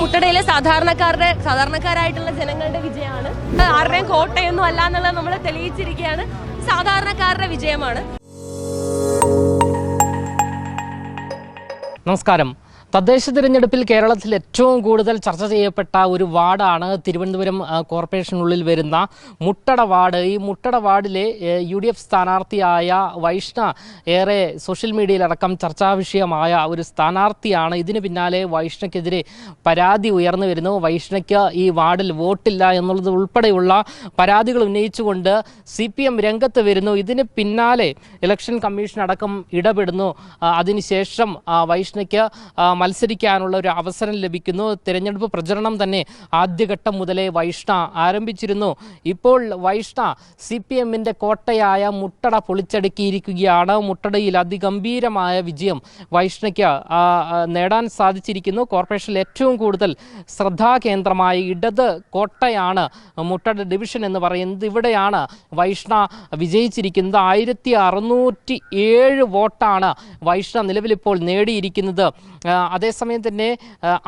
മുട്ടടയിലെ സാധാരണക്കാരുടെ സാധാരണക്കാരായിട്ടുള്ള ജനങ്ങളുടെ വിജയമാണ്. ആരുടെയും കോട്ടയൊന്നും അല്ല എന്നുള്ളത് നമ്മൾ തെളിയിച്ചിരിക്കുകയാണ്. സാധാരണക്കാരുടെ വിജയമാണ്. നമസ്കാരം. തദ്ദേശ തിരഞ്ഞെടുപ്പിൽ കേരളത്തിൽ ഏറ്റവും കൂടുതൽ ചർച്ച ചെയ്യപ്പെട്ട ഒരു വാർഡാണ് തിരുവനന്തപുരം കോർപ്പറേഷനുള്ളിൽ വരുന്ന മുട്ടട വാർഡ്. ഈ മുട്ടട വാർഡിലെ യു ഡി എഫ് സ്ഥാനാർത്ഥിയായ വൈഷ്ണ ഏറെ സോഷ്യൽ മീഡിയയിലടക്കം ചർച്ചാ വിഷയമായ ഒരു സ്ഥാനാർത്ഥിയാണ്. ഇതിന് പിന്നാലെ വൈഷ്ണയ്ക്കെതിരെ പരാതി ഉയർന്നു വരുന്നു. വൈഷ്ണയ്ക്ക് ഈ വാർഡിൽ വോട്ടില്ല എന്നുള്ളത് ഉൾപ്പെടെയുള്ള പരാതികൾ ഉന്നയിച്ചുകൊണ്ട് സി പി എം രംഗത്ത് വരുന്നു. ഇതിന് പിന്നാലെ ഇലക്ഷൻ കമ്മീഷൻ അടക്കം ഇടപെടുന്നു അതിനുശേഷം വൈഷ്ണയ്ക്ക് മത്സരിക്കാനുള്ള ഒരു അവസരം ലഭിക്കുന്നു. തിരഞ്ഞെടുപ്പ് പ്രചരണം തന്നെ ആദ്യഘട്ടം മുതലേ വൈഷ്ണ ആരംഭിച്ചിരുന്നു. ഇപ്പോൾ വൈഷ്ണ സി പി എമ്മിന്റെ കോട്ടയായ മുട്ടട പൊളിച്ചടുക്കിയിരിക്കുകയാണ്. മുട്ടടയിൽ അതിഗംഭീരമായ വിജയം വൈഷ്ണയ്ക്ക് നേടാൻ സാധിച്ചിരിക്കുന്നു. കോർപ്പറേഷനിൽ ഏറ്റവും കൂടുതൽ ശ്രദ്ധാകേന്ദ്രമായ ഇടത് കോട്ടയാണ് മുട്ടട ഡിവിഷൻ എന്ന് പറയുന്നത്. ഇവിടെയാണ് വൈഷ്ണ വിജയിച്ചിരിക്കുന്നത്. ആയിരത്തി അറുന്നൂറ്റി ഏഴ് വോട്ടാണ് വൈഷ്ണ നിലവിലിപ്പോൾ നേടിയിരിക്കുന്നത്. അതേസമയം തന്നെ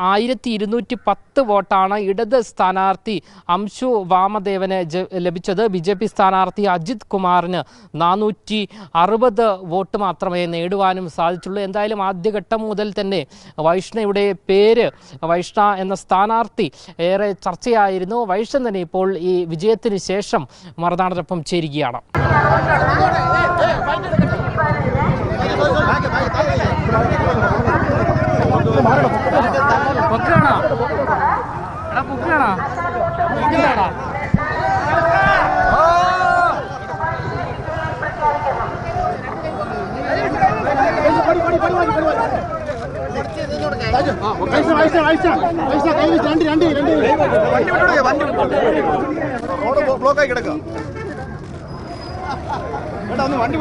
ആയിരത്തി ഇരുന്നൂറ്റി പത്ത് വോട്ടാണ് ഇടത് സ്ഥാനാർത്ഥി അംശു വാമദേവന് ലഭിച്ചത് ബി ജെ പി സ്ഥാനാർത്ഥി അജിത് കുമാറിന് നാനൂറ്റി അറുപത് വോട്ട് മാത്രമേ നേടുവാനും സാധിച്ചുള്ളൂ എന്തായാലും ആദ്യഘട്ടം മുതൽ തന്നെ വൈഷ്ണയുടെ പേര് വൈഷ്ണ എന്ന സ്ഥാനാർത്ഥി ഏറെ ചർച്ചയായിരുന്നു വൈഷ്ണ തന്നെ ഇപ്പോൾ ഈ വിജയത്തിന് ശേഷം മറുനാടനൊപ്പം ചേരുകയാണ് ഒന്ന് വണ്ടി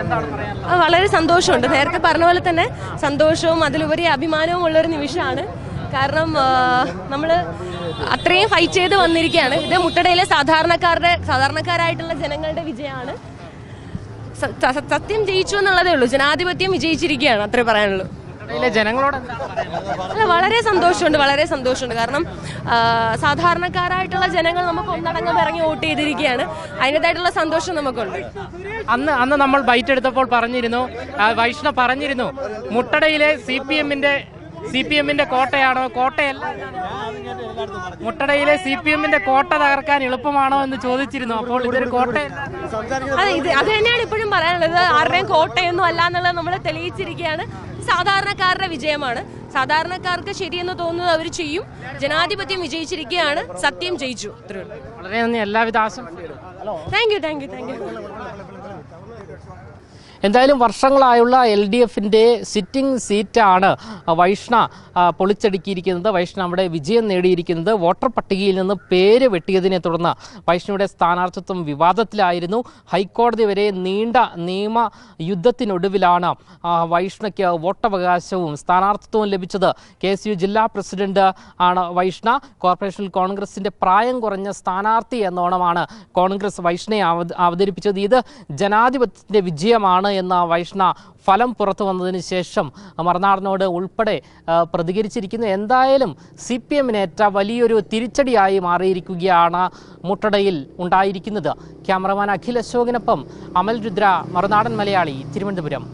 എന്താണ് പറയാനുള്ളത്? വളരെ സന്തോഷമുണ്ട്. നേരത്തെ പറഞ്ഞ പോലെ തന്നെ സന്തോഷവും അതിലുപരി അഭിമാനവും ഉള്ള ഒരു നിമിഷമാണ്. കാരണം നമ്മൾ അത്രയും ഫൈറ്റ് ചെയ്ത് വന്നിരിക്കുകയാണ്. ഇത് മുട്ടടയിലെ സാധാരണക്കാരുടെ സാധാരണക്കാരായിട്ടുള്ള ജനങ്ങളുടെ വിജയമാണ്. സത്യം ജയിച്ചു എന്നുള്ളതേ ഉള്ളൂ. ജനാധിപത്യം വിജയിച്ചിരിക്കുകയാണ് അത്രേ പറയാനുള്ളൂ. ജനങ്ങളോട് അല്ല വളരെ സന്തോഷമുണ്ട് വളരെ സന്തോഷമുണ്ട്. കാരണം സാധാരണക്കാരായിട്ടുള്ള ജനങ്ങൾ നമുക്ക് ഒന്നടങ്കം ഇറങ്ങി വോട്ട് ചെയ്തിരിക്കുകയാണ്. അതിന്റെതായിട്ടുള്ള സന്തോഷം നമുക്കുണ്ട്. അന്ന് അന്ന് നമ്മൾ ബൈറ്റ് എടുത്തപ്പോൾ പറഞ്ഞിരുന്നു വൈഷ്ണവ് പറഞ്ഞിരുന്നു മുട്ടടയിലെ സി പി എമ്മിന്റെ സി പി എമ്മിന്റെ കോട്ടയാണോ? കോട്ടയല്ല. മുട്ടടയിലെ സി പി എമ്മിന്റെ കോട്ട തകർക്കാൻ എളുപ്പമാണോ എന്ന് ചോദിച്ചിരുന്നു. അപ്പോൾ ഇതൊരു കോട്ടയല്ല. അതെ ഇത് അത് തന്നെയാണ് ഇപ്പോഴും പറയാനുള്ളത്. ആരുടെയും കോട്ടയൊന്നും അല്ല എന്നുള്ളത് നമ്മൾ തെളിയിച്ചിരിക്കുകയാണ്. സാധാരണക്കാരുടെ വിജയമാണ്. സാധാരണക്കാർക്ക് ശരിയെന്ന് തോന്നുന്നത് അവർ ചെയ്യും. ജനാധിപത്യം വിജയിച്ചിരിക്കുകയാണ്. സത്യം ജയിച്ചു. വളരെ നന്ദി. എല്ലാവിധ ആശംസകളും. Thank you thank you thank you എന്തായാലും വർഷങ്ങളായുള്ള എൽ ഡി എഫിന്റെ സിറ്റിംഗ് സീറ്റാണ് വൈഷ്ണ പൊളിച്ചടുക്കിയിരിക്കുന്നത്. വൈഷ്ണ അവിടെ വിജയം നേടിയിരിക്കുന്നത്. വോട്ടർ പട്ടികയിൽ നിന്ന് പേര് വെട്ടിയതിനെ തുടർന്ന് വൈഷ്ണയുടെ സ്ഥാനാർത്ഥിത്വം വിവാദത്തിലായിരുന്നു. ഹൈക്കോടതി വരെ നീണ്ട നിയമ യുദ്ധത്തിനൊടുവിലാണ് വൈഷ്ണയ്ക്ക് വോട്ടവകാശവും സ്ഥാനാർത്ഥിത്വവും ലഭിച്ചത്. കെ എസ് യു ജില്ലാ പ്രസിഡന്റ് ആണ് വൈഷ്ണ. കോർപ്പറേഷനിൽ കോൺഗ്രസിന്റെ പ്രായം കുറഞ്ഞ സ്ഥാനാർത്ഥി എന്നോണമാണ് കോൺഗ്രസ് വൈഷ്ണയെ അവത- അവതരിപ്പിച്ചത്. ഇത് ജനാധിപത്യത്തിന്റെ വിജയമാണ് എന്ന വൈഷ്ണ ഫലം പുറത്തു വന്നതിന് ശേഷം മറുനാടിനോട് ഉൾപ്പെടെ പ്രതികരിച്ചിരിക്കുന്നു. എന്തായാലും സി പി എമ്മിനേറ്റ വലിയൊരു തിരിച്ചടിയായി മാറിയിരിക്കുകയാണ് മുട്ടടയിൽ ഉണ്ടായിരിക്കുന്നത്. ക്യാമറമാൻ അഖിൽ അശോകിനൊപ്പം അമൽ രുദ്ര മറുനാടൻ മലയാളി തിരുവനന്തപുരം.